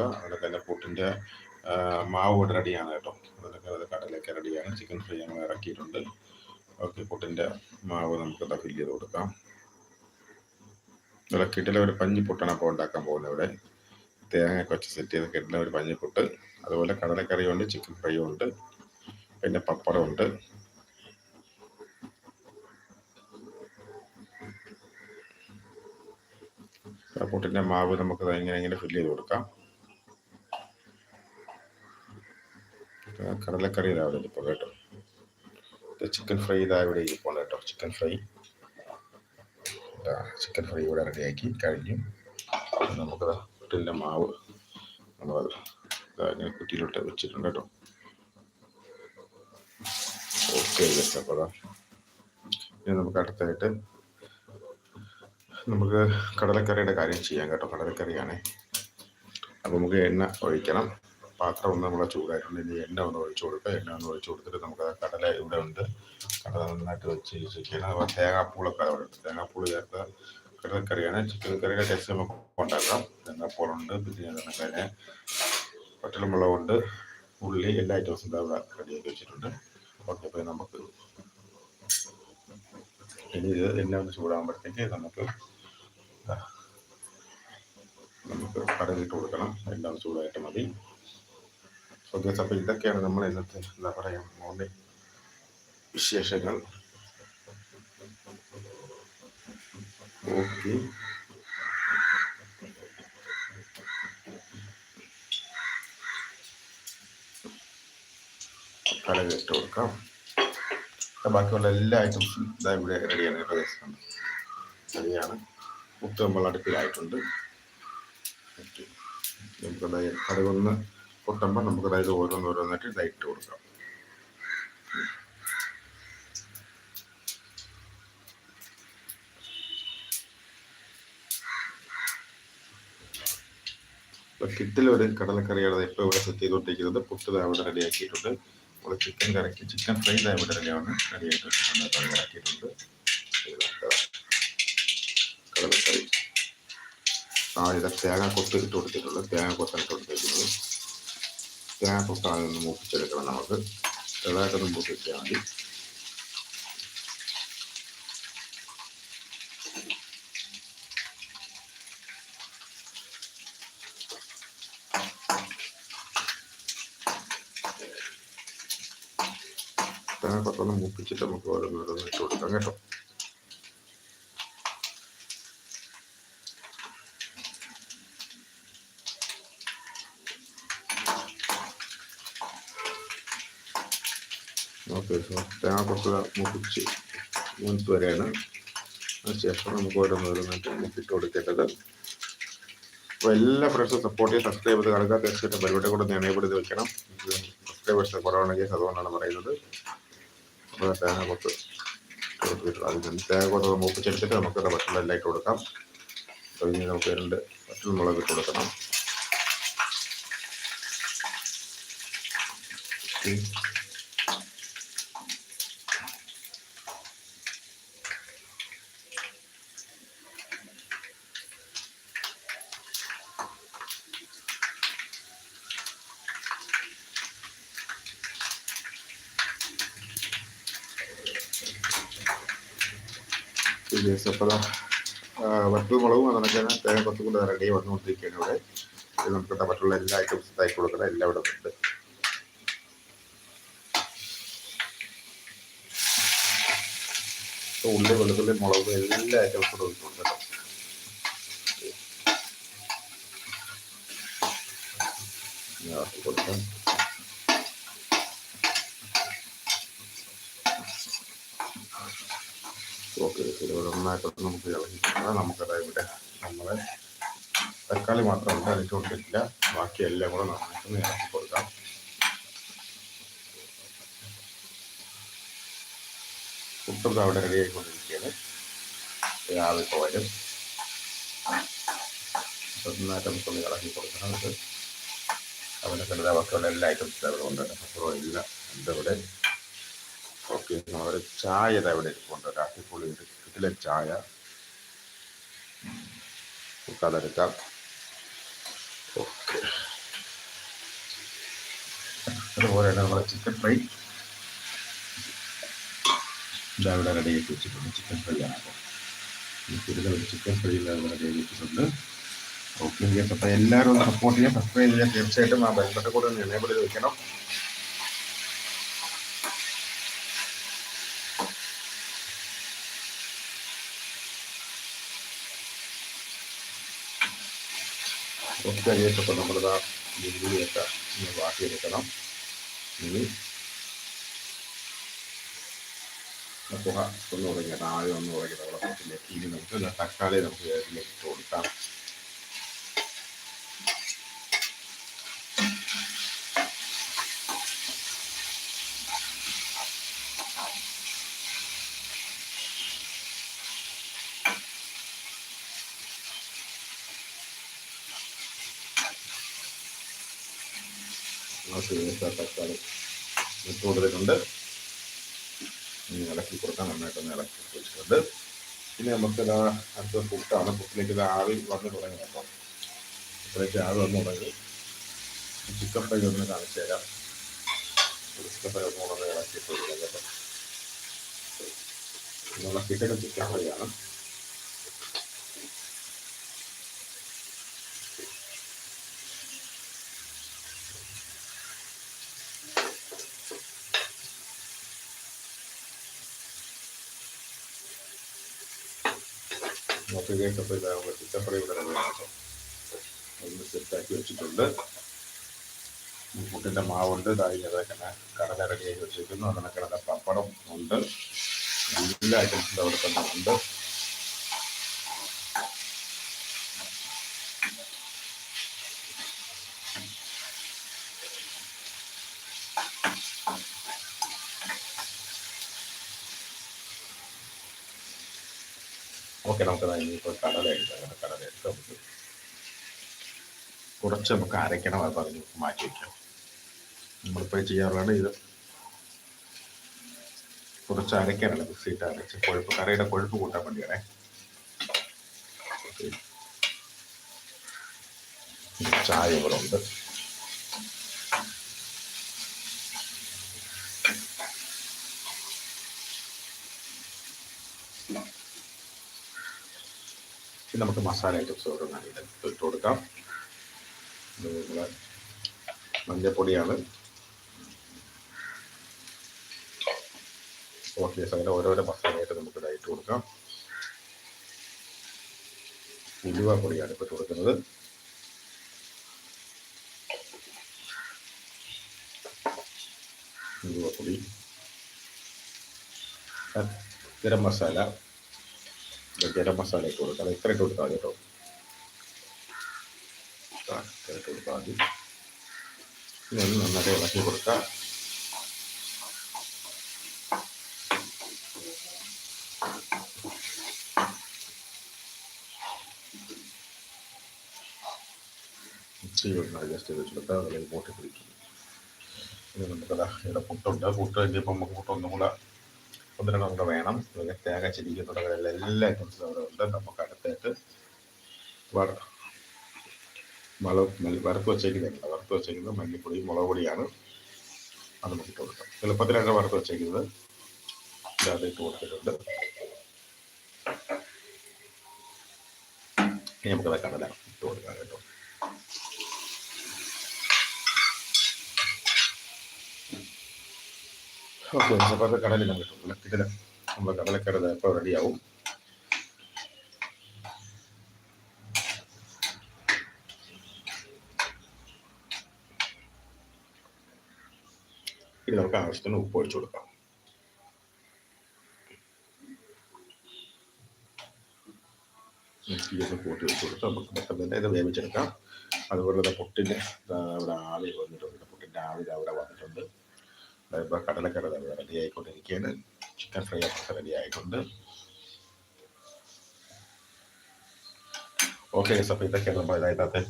കൊടുക്കുക. അതിലൊക്കെ തന്നെ പുട്ടിന്റെ മാവ് ഇവിടെ റെഡിയാണ് കേട്ടോ. അതിലൊക്കെ അത് കടലൊക്കെ റെഡിയാണ്. ചിക്കൻ ഫ്രൈ ഞങ്ങൾ ഇറക്കിയിട്ടുണ്ട്. ഓക്കെ പുട്ടിന്റെ മാവ് നമുക്ക് നമുക്കത് ഫില്ല് ചെയ്ത് കൊടുക്കാം. ഇവിടെ കിട്ടില ഒരു പഞ്ഞിപ്പുട്ടാണ് അപ്പോൾ ഉണ്ടാക്കാൻ പോകുന്നത് ഇവിടെ. തേങ്ങയൊക്കെ വെച്ച് സെറ്റ് ചെയ്ത് കിട്ടുന്ന ഒരു പഞ്ഞിപ്പുട്ട്. അതുപോലെ കടലക്കറിയുണ്ട് ചിക്കൻ ഫ്രൈയും ഉണ്ട്. പിന്നെ പപ്പടമുണ്ട് പുട്ടിന്റെ മാവ് നമുക്ക് ഇങ്ങനെ ഇങ്ങനെ ഫില്ല് ചെയ്ത് കൊടുക്കാം. കടലക്കറി ഇതാവിടെ ഇപ്പോൾ കേട്ടോ. ചിക്കൻ ഫ്രൈ ഇതാ ഇവിടെ കേട്ടോ. ചിക്കൻ ഫ്രൈ ചിക്കൻ ഫ്രൈ ഇവിടെ റെഡിയാക്കി കഴിഞ്ഞു. നമുക്ക് പുട്ടിന്റെ മാവ് നമ്മൾ ഇങ്ങനെ കുറ്റിയിലോട്ട് വെച്ചിട്ടുണ്ട് കേട്ടോ. ഓക്കെ അപ്പോൾ ഇനി നമുക്ക് അടുത്തായിട്ട് നമുക്ക് കടലക്കറിയുടെ കാര്യം ചെയ്യാം കേട്ടോ. കടലക്കറിയാണ്. അപ്പോൾ നമുക്ക് എണ്ണ ഒഴിക്കണം. പാത്രം ഒന്ന് നമ്മൾ ചൂടായിട്ടുണ്ട്. ഇനി എണ്ണ ഒന്ന് ഒഴിച്ചു കൊടുക്കുക എണ്ണ ഒന്ന് ഒഴിച്ചു കൊടുത്തിട്ട് നമുക്ക് കടല ഇവിടെ ഉണ്ട്. കടല നന്നായിട്ട് വെച്ച് ചിക്കൻ തേങ്ങാപ്പൂളൊക്കെ അവിടെ ഉണ്ട്. തേങ്ങാപ്പൂൾ ചേർത്ത കടലക്കറിയാണ് ചിക്കൻ കറിയുടെ ടേസ്റ്റ് നമുക്ക് ഉണ്ടാക്കാം. തേങ്ങാപ്പൂളുണ്ട് പിന്നെ തന്നെ പട്ടലമുളകുണ്ട് ഉള്ളി എല്ലാ ഐറ്റംസും അവിടെ റെഡിയാക്കി വെച്ചിട്ടുണ്ട്. ഓക്കെ അപ്പോൾ നമുക്ക് ഇനി ഇത് എണ്ണ ഒന്ന് ചൂടാകുമ്പോഴത്തേക്ക് നമുക്ക് നമുക്ക് കടലിട്ട് കൊടുക്കണം. എല്ലാം ചൂടായിട്ട് മതി. ഓക്കെ അപ്പോൾ ഇതൊക്കെയാണ് നമ്മൾ ഇന്നത്തെ എന്താ പറയുക മോന്റെ വിശേഷങ്ങൾ. ഓക്കെ കടലിട്ട് കൊടുക്കാം. ബാക്കിയുള്ള എല്ലാ ഐറ്റംസും ഇതാ ഇവിടെ റെഡിയാണ് ഏകദേശം റെഡിയാണ് മുത്ത് നമ്മൾ അടുപ്പിലായിട്ടുണ്ട്. നമുക്ക് കടുകൊന്ന് പൊട്ടുമ്പോൾ നമുക്ക് അതായത് ഓരോന്നോരോന്നായിട്ട് ഇതായിട്ട് കൊടുക്കാം. കിട്ടിലൊരു കടലക്കറിയാണ് ഇപ്പോൾ ഇവിടെ സെറ്റ് ചെയ്തുകൊണ്ടിരിക്കുന്നത്. പുട്ട് അവിടെ റെഡിയാക്കിയിട്ടുണ്ട് നമ്മൾ ചിക്കൻ കറക്കി ചിക്കൻ ഫ്രൈ ഇവിടെ റെഡിയാണ് റെഡിയായിട്ട് വെച്ചിട്ടുണ്ട്. തയ്യാറാക്കിയിട്ടുണ്ട് കടലക്കറി. ആ ഇതൊക്കെ തേങ്ങ കൊത്ത് ഇട്ട് കൊടുത്തിട്ടുള്ളത് തേങ്ങ കൊത്താണ് ഇട്ട് കൊടുത്തിരിക്കുന്നത്. തേങ്ങ കൊത്ത് ആദ്യം ഒന്ന് മൂപ്പിച്ചെടുക്കണം നമുക്ക്. ചെറുതായിട്ടൊന്ന് മൂപ്പിച്ചാൽ മതി. തേങ്ങ കൊത്തൊന്ന് മൂപ്പിച്ചിട്ട് നമുക്ക് ഓരോന്നോരോന്ന് ഇട്ട് കൊടുക്കാം കേട്ടോ. ഓക്കെ തേങ്ങ കുറച്ച് മുപ്പിച്ച് മുൻപ് വരെയാണ് അതിനുശേഷം നമുക്ക് ഓരോന്നോരോന്നായിട്ട് മുക്കിട്ട് കൊടുക്കേണ്ടത്. അപ്പോൾ എല്ലാ ഫ്രണ്ട്സും സപ്പോർട്ട് ചെയ്ത് സബ്സ്ക്രൈബ് ചെയ്ത് കിടക്കുക തീർച്ചയായിട്ടും പരിപാടി കൂടെ നിയമപ്പെടുത്തി വെക്കണം. സബ്സ്ക്രൈബേഴ്സ് കുറവാണെങ്കിൽ അതുകൊണ്ടാണ് പറയുന്നത്. അപ്പോൾ തേങ്ങ കൊത്ത് കൊടുത്തിട്ട് അതിന് തേങ്ങ കൊത്ത് മൂപ്പിച്ചെടുത്തിട്ട് നമുക്ക് ഭക്ഷണം എല്ലാം ഇട്ട് കൊടുക്കാം. അപ്പോൾ ഇനി നമുക്ക് രണ്ട് ഭക്ഷണം മുളക് ഇട്ട് കൊടുക്കണം. അപ്പോൾ വട്ടുമുളകും മുളകും അതുകൊണ്ടൊക്കെയാണ് തേങ്ങ കുറച്ചും കൂടെ റെഡി വന്നുകൊണ്ടിരിക്കുകയാണ് ഇവിടെ. ഇത് നമുക്ക് മറ്റുള്ള എല്ലാ ഐറ്റംസ് തയ്ക്കി കൊടുക്കണം. എല്ലാം ഇവിടെ ഉണ്ട്. ഉള്ളി വെളുത്തുള്ളി മുളക് എല്ലാ ഐറ്റംസും ഒഴിക്കുന്നുണ്ട് കേട്ടോ കൊടുക്കാം. ഓക്കെ ഇത് നന്നായിട്ട് നമുക്ക് ഇളകിയിട്ടുണ്ട്. നമുക്കത് ഇവിടെ നമ്മളെ തക്കാളി മാത്രം ഉണ്ട് കൊടുത്തിട്ടില്ല ബാക്കി എല്ലാം കൂടെ നന്നായിട്ട് ഇളക്കി കൊടുക്കാം. പുട്ടും അവിടെ റെഡി ആയിക്കൊണ്ടിരിക്കുകയാണ്. രാവിലെ പോയാലും നന്നായിട്ട് നമുക്കൊന്ന് ഇളക്കി കൊടുക്കണം. അവിടെ കണ്ടത് ബാക്കിയുള്ള എല്ലാ ഐറ്റംസും അവിടെ ഉണ്ട്. അപ്പോൾ ഇല്ല. എന്താ ഇവിടെ? ഓക്കെ ഒരു ചായ ഇവിടെ ഇരിപ്പുണ്ട്. രാത്രിപ്പുള്ളി ഇതിലെ ചായ? കതെടുക്കാം ഓക്കെ. അതുപോലെ തന്നെ നമ്മുടെ ചിക്കൻ ഫ്രൈ. ഇതാ ഇവിടെ റെഡി ആക്കി വെച്ചിട്ടുണ്ട്. ചിക്കൻ ഫ്രൈ ആണ് അപ്പോൾ. ഒരു ചിക്കൻ ഫ്രൈ ഇവിടെ റെഡി ആക്കി വെച്ചിട്ടുണ്ട്. ഓക്കെ എല്ലാവരും ഒന്ന് സപ്പോർട്ട് ചെയ്യാം സബ്സ്ക്രൈബ് ചെയ്യാം തീർച്ചയായിട്ടും ആ ബെൽബട്ടൺ കൂടെ ഒന്ന് എനേബിൾ ചെയ്ത് വെക്കണം. ഗേസ് അപ്പോൾ നമ്മളിതാ ഉള്ളിയൊക്കെ ഒന്ന് വാട്ടിയെടുക്കണം. ഇനി പുക ഒന്ന് തുടങ്ങിയ താഴെ ഒന്ന് തുടങ്ങിയ നമ്മുടെ പുറത്തിലേക്ക് ഇനി നമുക്ക് തക്കാളി നമുക്ക് കൊടുക്കാം. നമുക്ക് ഇതിലേക്ക് തക്കാളി ഇട്ട് കൊടുത്തിട്ടുണ്ട്. ഇനി ഇളക്കി കൊടുക്കാൻ നന്നായിട്ടൊന്ന് ഇളക്കി വെച്ചിട്ടുണ്ട് പിന്നെ നമുക്ക് ഇതാ അടുത്ത പുട്ടാണ്. പുട്ടിലേക്ക് ഇത് ആവി വന്ന് തുടങ്ങി അപ്പം പുട്ടിലേക്ക് ആവി വന്ന് തുടങ്ങി. ചിക്കൻ ഫ്രൈ ഒന്ന് കാണിച്ചു തരാം. ചിക്കൻ ഫ്രൈ ഒന്ന് വളരെ ഇളക്കിയിട്ട് ഇളക്കിയിട്ട് ചിക്കൻ ഫ്രൈ ആണ്. നമുക്ക് കേട്ടപ്പോൾ ഇതാകുമ്പോൾ ചിക്കൻ ഫ്രൈ ഇവിടെ ഒന്ന് സെറ്റാക്കി വെച്ചിട്ടുണ്ട്. പുട്ടിന്റെ മാവുണ്ട്. ഇതായി അതേക്കന്നെ കടല റെഡിയാക്കി വെച്ചിരിക്കുന്നു. കിടന്ന പപ്പടം ഉണ്ട്. എല്ലാ ഐറ്റംസിന്റെ അവിടെ തന്നെ ഉണ്ട്. ഓക്കെ നമുക്ക് ഇനിയിപ്പോൾ കടല എടുക്കാം കടല എടുത്ത് നമുക്ക് കുറച്ച് നമുക്ക് അരയ്ക്കണം അത് പറഞ്ഞ് മാറ്റി വയ്ക്കാം നമ്മളിപ്പോൾ ചെയ്യാറുള്ളത് ഇത് കുറച്ച് അരയ്ക്കാനാണ് മിക്സിയിട്ട് അരച്ച് കൊഴുപ്പ് കറിയുടെ കൊഴുപ്പ് കൂട്ടാൻ വേണ്ടിയാണേ. ചായ ഇവിടെ ഉണ്ട്. നമുക്ക് മസാല ഐറ്റംസ് ഓരോന്നാണ് ഇത് ഇട്ട് കൊടുക്കാം. ഇത് നമ്മളെ മഞ്ഞപ്പൊടിയാണ്. ഓക്കെ അങ്ങനെ ഓരോരോ മസാലയായിട്ട് നമുക്ക് ഇതായിട്ട് കൊടുക്കാം. ഉലുവ പൊടിയാണ് ഇപ്പോൾ കൊടുക്കുന്നത്. കൊടുക്കുന്നത് ഉലുവപ്പൊടി ഗരം മസാല. ഗരം മസാല ഇട്ട് കൊടുക്കാം. ഇത്ര ഇട്ട് കൊടുത്താൽ മതി കേട്ടോ. ഇത്ര ഇട്ട് കൊടുത്താൽ മതി. ഇനി ഒന്ന് നന്നായിട്ട് ഇളക്കി കൊടുക്കാം. അഡ്ജസ്റ്റ് ചെയ്ത് വെച്ചെടുത്താൽ അതിലേക്ക് മൂട്ടി പിടിക്കും ഇനി നമുക്കതാ ഇവിടെ പുട്ടുണ്ട്. പുട്ട് കഴിഞ്ഞപ്പോൾ നമുക്ക് പുട്ടൊന്നും കൂടെ ഒന്ന് രണ്ടെണ്ണം കൂടെ വേണം. തേങ്ങ തുടങ്ങിയ എല്ലാ ഐറ്റംസും അവിടെ ഉണ്ട്. നമുക്ക് അടുത്തായിട്ട് വറുത്ത് വച്ചേക്കുന്നില്ല വറുത്ത് വെച്ചേക്കുന്നത് മല്ലിപ്പൊടി മുളക് പൊടിയാണ്. അത് നമുക്ക് ഇട്ട് കൊടുക്കാം. എളുപ്പത്തിലാണ് വറുത്ത് വെച്ചേക്കുന്നത് ഇത് അത് ഇട്ട് കൊടുത്തിട്ടുണ്ട് നമുക്കത് കടല ഇട്ട് കൊടുക്കാം കേട്ടോ. ഓക്കെ അപ്പോൾ കടലിലും കിട്ടും വിളക്കിതിൽ നമ്മൾ കടലക്കടല എപ്പോൾ റെഡിയാവും. ഇനി നമുക്ക് ആവശ്യത്തിന് ഉപ്പ് ഒഴിച്ചു കൊടുക്കാം. തീയൊക്കെ കൂട്ടി വെച്ച് കൊടുത്ത് നമുക്ക് പെട്ടെന്ന് തന്നെ ഇത് വേവിച്ചെടുക്കാം. അതുപോലെ തന്നെ പൊട്ടിന്റെ ഇവിടെ ആവി വന്നിട്ടുണ്ട് പുട്ടിന്റെ ആവി ദാ അവിടെ വന്നിട്ടുണ്ട് ഇപ്പോൾ കടലക്കറി റെഡി ആയിക്കൊണ്ടിരിക്കുകയാണ് ചിക്കൻ ഫ്രൈ ഒക്കെ റെഡി ആയിട്ടുണ്ട് ഓക്കെ അപ്പോൾ ഇതൊക്കെയാണ് നമ്മൾ അതിനകത്ത്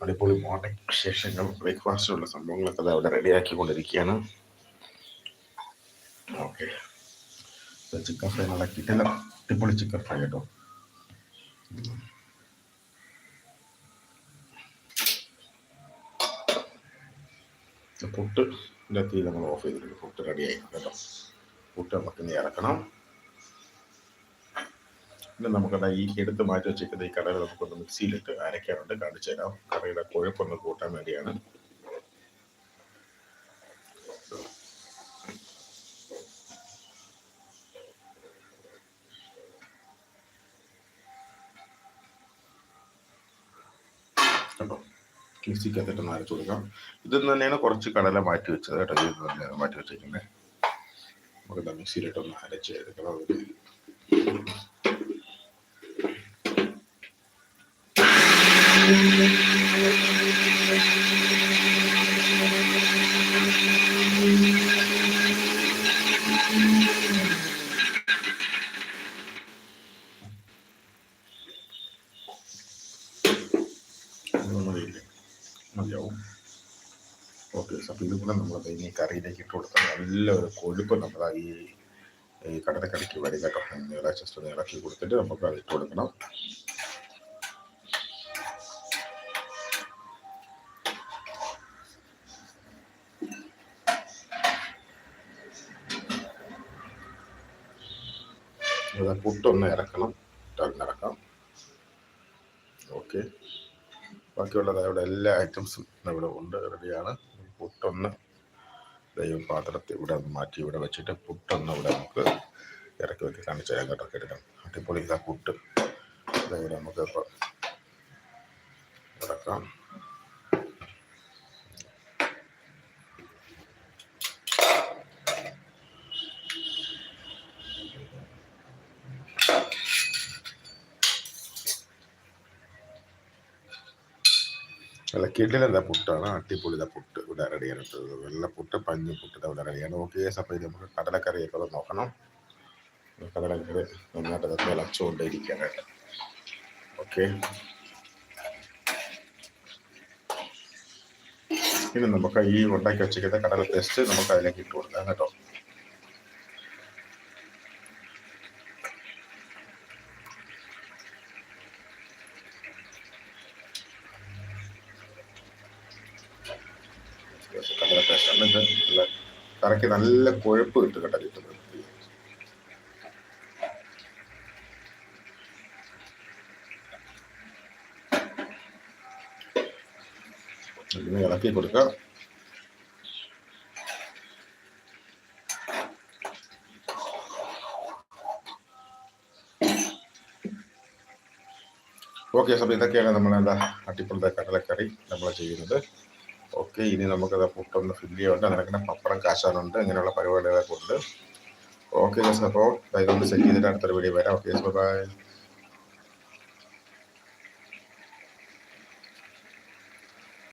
അടിപൊളി മോർണിംഗ് വിശേഷങ്ങൾ ബ്രേക്ക്ഫാസ്റ്റിനുള്ള സംഭവങ്ങളൊക്കെ അവിടെ റെഡി ആക്കിക്കൊണ്ടിരിക്കുകയാണ് ഓക്കെ ചിക്കൻ ഫ്രൈ നല്ല കിട്ടില്ല അടിപൊളി ചിക്കൻ ഫ്രൈ കേട്ടോ. പുട്ടിന്റെ തീ നമ്മൾ ഓഫ് ചെയ്തിട്ടുണ്ട്. പുട്ട് റെഡിയായി കേട്ടോ. പുട്ട് നമുക്ക് ഇനി ഇറക്കണം. പിന്നെ നമുക്കത് ഈ എടുത്ത് മാറ്റി വെച്ചിരിക്കുന്ന ഈ കടല നമുക്കൊന്ന് മിക്സിയിലിട്ട് അരയ്ക്കാനുണ്ട്. കാണിച്ചു തരാം. കറിയുടെ കൊഴുപ്പൊന്ന് കൂട്ടാൻ വേണ്ടിയാണ്. കണ്ടോ മിക്സിക്കകത്തിട്ട് നരച്ചു കൊടുക്കാം ഇതിൽ തന്നെയാണ് കുറച്ച് കടല മാറ്റി വെച്ചത് കേട്ടോ. ഇതിൽ തന്നെയാണ് മാറ്റി വെച്ചിരിക്കുന്നത് നമുക്ക് മിക്സിയിലിട്ടൊന്ന് അരച്ച് എടുക്കണം മതിയില്ലേ മതിയാവും ഓക്കെ അപ്പോൾ ഇത് കൂടെ നമ്മൾ ഈ കറിയിലേക്ക് ഇട്ട് കൊടുത്താൽ നല്ലൊരു കൊഴുപ്പ് നമ്മൾ ഈ ഈ കടലക്കറിക്ക് വരും കേട്ടോ നീള ജസ്റ്റ് ഒന്ന് കൊടുത്തിട്ട് നമുക്ക് അത് ഇട്ട് കൊടുക്കണം. പുട്ടൊന്ന് ഇറക്കണം. ഇറക്കാം. ഓക്കെ. ബാക്കിയുള്ളത് അവിടെ എല്ലാ ഐറ്റംസും ഇവിടെ ഉണ്ട് റെഡിയാണ്. പുട്ടൊന്ന് ദൈവം പാത്രത്തിൽ ഇവിടെ മാറ്റി ഇവിടെ വെച്ചിട്ട് പുട്ടൊന്ന് ഇവിടെ നമുക്ക് ഇറക്കി വെക്കി കാണിച്ചു തരാം കേട്ടോ എടുക്കണം അടിപൊളി ഇതാ പുട്ട്. ഇവിടെ നമുക്ക് ഇപ്പോൾ ഇറക്കാം അല്ല കിടിലെന്താ പുട്ടാണ്. അടിപൊളി ഇതാ പുട്ട്. ഇവിടെ റെഡിയാണ് ഇട്ടത് വെള്ള പുട്ട് പഞ്ഞി പുട്ട് ഇതാ ഇവിടെ റെഡിയാണ് ഓക്കെ അപ്പോൾ ഇത് നമുക്ക് കടലക്കറിയൊക്കെ ഒന്ന് നോക്കണം. കടലക്കറി നന്നായിട്ട് അതൊക്കെ ഇളച്ചുകൊണ്ടേയിരിക്കുകയാണ് കേട്ടോ ഓക്കെ. ഇനി നമുക്ക് ഈ ഉണ്ടാക്കി വെച്ചിരിക്കുന്ന കടല പേസ്റ്റ് നമുക്ക് അതിലേക്ക് ഇട്ട് കൊടുക്കാം കേട്ടോ. കടല പേസ്റ്റ് ഇത് നല്ല കറക്കി നല്ല കൊഴുപ്പ് കിട്ടും കേട്ടോ ഇതിനെ ഇളക്കി കൊടുക്കുക ഓക്കെ അപ്പോൾ ഇതൊക്കെയാണ് നമ്മളെന്താ അട്ടിപ്പുറത്തെ കടലക്കറി നമ്മൾ ചെയ്യുന്നത്. ഓക്കെ ഇനി നമുക്കത് പുട്ടൊന്ന് ഫില്ല് ചെയ്യുന്നുണ്ട് അങ്ങനെ പപ്പടം കാശാനുണ്ട് ഇങ്ങനെയുള്ള പരിപാടികളൊക്കെ ഉണ്ട്. ഓക്കെ അപ്പോൾ ഇതൊന്ന് സെറ്റ് ചെയ്തിട്ട് അടുത്തൊരു വീഡിയോ വരാം. Okay bye